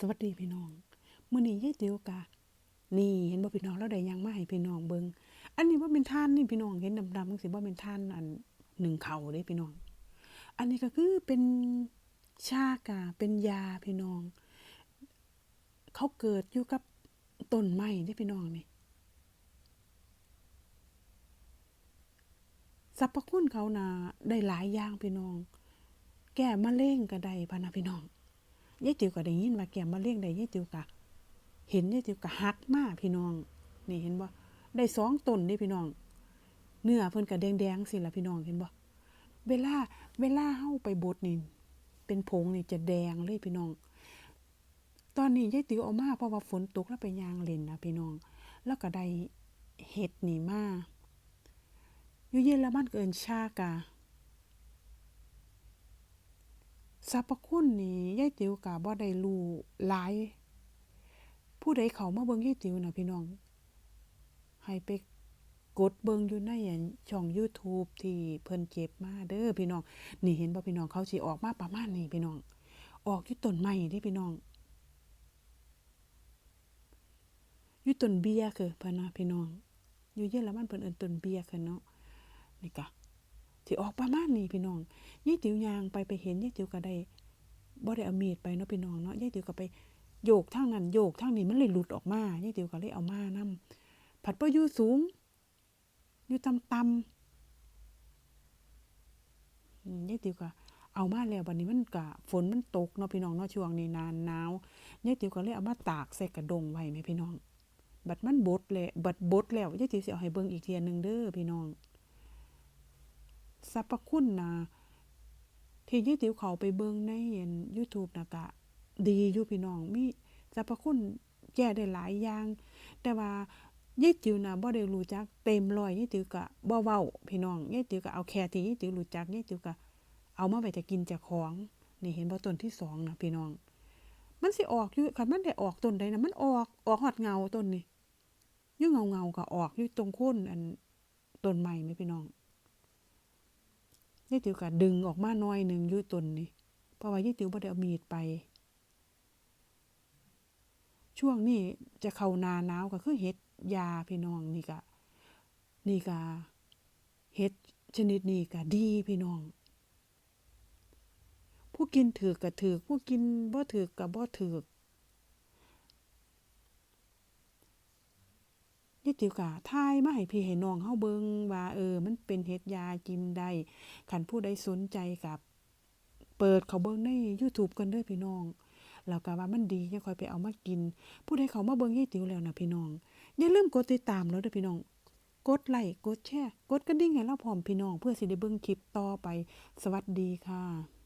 สวัสดีพี่น้องมื้อนี้ยายติ๋วกะนี่เห็นบ่พี่น้องเราได้ยังมาให้พี่น้องเบิงอันนี้บ่าเป็นท่านนี่พี่น้องเห็นดำๆจังซี่บ่เป็นท่านอันหนึ่งเขาเด้พี่น้อง อันนี้ก็คือเป็นชากะเป็นยาพี่น้อง เขาเกิดอยู่กับต้นไม้เด้พี่น้องนี่สรรพคุณเขาน่ะได้หลายอย่างพี่น้อง แก้มะเร็งก็ได้พะนะพี่น้อง ยายติ๋วก็ได้ยินว่าแกมะเร็งได้ยายติ๋วก็เห็นยายติ๋วก็ฮักมาพี่น้อง นี่เห็นบ่ได้สองต้นนี่พี่น้อง เนื้อเพิ่นก็แดงๆสิล่ะพี่น้องเห็นบ่เวลาเวลาเฮาไปบดนี่เป็นผงนี่จะแดงเลยพี่น้อง ตอนนี้ยายติ๋วเอามาเพราะว่าฝนตกแล้วไปยางเล่นนะพี่น้อง แล้วก็ได้เห็ดนี่มาอยู่เยอรมันเอิ้นชากา สรรพคุณนี่ยายติ๋วก็บ่ได้รู้หลาย ผู้ใดเขามาเบิ่งยายติ๋วนะพี่น้อง ให้ไปกดเบิ่งอยู่ในอันช่อง YouTube ที่เพิ่นเก็บมาเด้อพี่น้อง นี่เห็นบ่พี่น้องเขาสิออกมาประมาณนี้พี่น้อง ออกอยู่ต้นไม้เด้พี่น้องอยู่ต้นเบียร์คือเพิ่นว่าพี่น้อง อยู่เยอรมันเพิ่นเอิ้นต้นเบียร์คือเนาะนี่ก็ สิออกประมาณนี้พี่น้องยายติ๋วยางไปไปเห็นยายติ๋วก็ได้บ่ได้เอามีดไปเนาะพี่น้องเนาะยายติ๋วก็ไปโยกทางนั้นโยกทางนี้มันเลยหลุดออกมายายติ๋วก็เลยเอามานํผัดบ่อยู่สูงอยู่ต่ำๆอืมยายติ๋วก็เอามาแล้วบัดนี้มันก็ฝนมันตกเนาะพี่น้องเนาะช่วงนี้นานหนาวยายติ๋วก็เลยเอามาตากใส่กระดงไว้แม่พี่น้อง บัดมันบดแล้วบัดบดแล้วยายติ๋วสิเอาให้เบิ่งอีกเทียหนึงเด้อพี่น้อง สรรพคุณนะที่ยายติ๋วเขาไปเบิ่งในอัน YouTube นะก็ดีอยู่พี่น้องมีสรรพคุณแก้ได้หลายอย่าง แต่ว่ายายติ๋วนะบ่ได้รู้จักเต็มร้อยยายติ๋วก็บ่เว้าพี่น้องยายติ๋วก็เอาแค่ที่ยายติ๋วรู้จักยายติ๋วก็เอามาไว้จะกินจ้าของนี่เห็นบ่ต้นที่สองนะพี่น้อง มันสิออกอยู่คันมันได้ออกต้นใดนะมันออกออกฮอดเงาต้นนี่ยู่เงาๆก็ออกอยู่ตรงโคนอันต้นไม้แม่พี่น้อง ยายติ๋วก็ดึงออกมาหน่อยหนึ่งยู่ต้นนี่เพราะว่ายายติ๋วบ่ได้เอามีดไป ช่วงนี้จะเข้านาหนาวก็คือเฮ็ดยาพี่น้องนี่ก็นี่ก็เฮ็ดชนิดนี้ก็ดีพี่น้อง ผู้กินถือก็ถือผู้กินบ่ถือกก็บ่ถือกยายติ๋วก็ทายมาให้พี่ให้น้องเฮาเบิงว่าเออ มัน เป็นเฮ็ดยากินได้ขันผู้ใดสนใจกับเปิดเขาเบิ่งใน YouTube กันเด้อพี่น้องแล้วก็ว่ามันดียังค่อยไปเอามากิน ผู้ใดเขามาเบิ่งยี่ติ๋วแล้วนะพี่น้อง อย่าลืมกดติดตามแล้วเด้อพี่น้อง กดไลค์กดแชร์กดกระดิ่งให้เราพร้อมพี่น้อง เพื่อสิได้เบิ่งคลิปต่อไป สวัสดีค่ะ